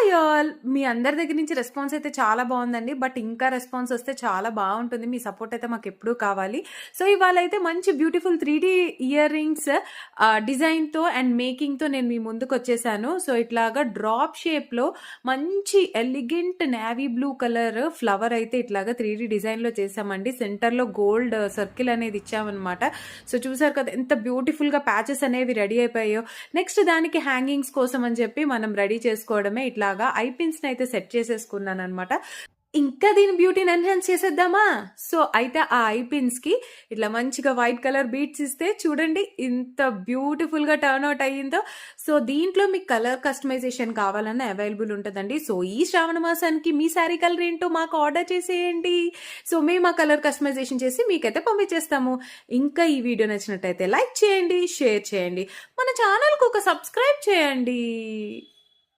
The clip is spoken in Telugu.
హాయ్ ఆల్ మీ అందరి దగ్గర నుంచి రెస్పాన్స్ అయితే చాలా బాగుందండి. బట్ ఇంకా రెస్పాన్స్ వస్తే చాలా బాగుంటుంది. మీ సపోర్ట్ అయితే మాకు ఎప్పుడూ కావాలి. సో ఇవాళ అయితే మంచి beautiful three D earrings డిజైన్తో అండ్ మేకింగ్తో నేను మీ ముందుకు వచ్చేసాను. సో ఇట్లాగా డ్రాప్ షేప్లో మంచి elegant navy blue colour flower అయితే ఇట్లాగా త్రీ డీ డిజైన్లో చేసామండి. సెంటర్లో గోల్డ్ సర్కిల్ అనేది ఇచ్చామన్నమాట. సో చూసారు కదా ఎంత బ్యూటిఫుల్గా ప్యాచెస్ అనేవి రెడీ అయిపోయాయో. నెక్స్ట్ దానికి హ్యాంగింగ్స్ కోసం అని చెప్పి మనం రెడీ చేసుకోవడమే. ఇట్లా లాగా ఐ పిన్స్ అయితే సెట్ చేసేసుకున్నాను అనమాట ఇంకా దీని బ్యూటీని ఎన్హాన్స్ చేసేద్దామా? సో అయితే ఆ ఐ పిన్స్కి ఇట్లా మంచిగా వైట్ కలర్ బీట్స్ ఇస్తే చూడండి ఇంత బ్యూటిఫుల్గా టర్న్ అవుట్ అయ్యిందో. సో దీంట్లో మీకు కలర్ కస్టమైజేషన్ కావాలన్నా అవైలబుల్ ఉంటుందండి. సో ఈ శ్రావణ మాసానికి మీ శారీ కలర్ ఏంటో మాకు ఆర్డర్ చేసేయండి. సో మేము ఆ కలర్ కస్టమైజేషన్ చేసి మీకైతే పంపించేస్తాము. ఇంకా ఈ వీడియో నచ్చినట్టయితే లైక్ చేయండి షేర్ చేయండి. మన ఛానల్కి ఒక సబ్స్క్రైబ్ చేయండి.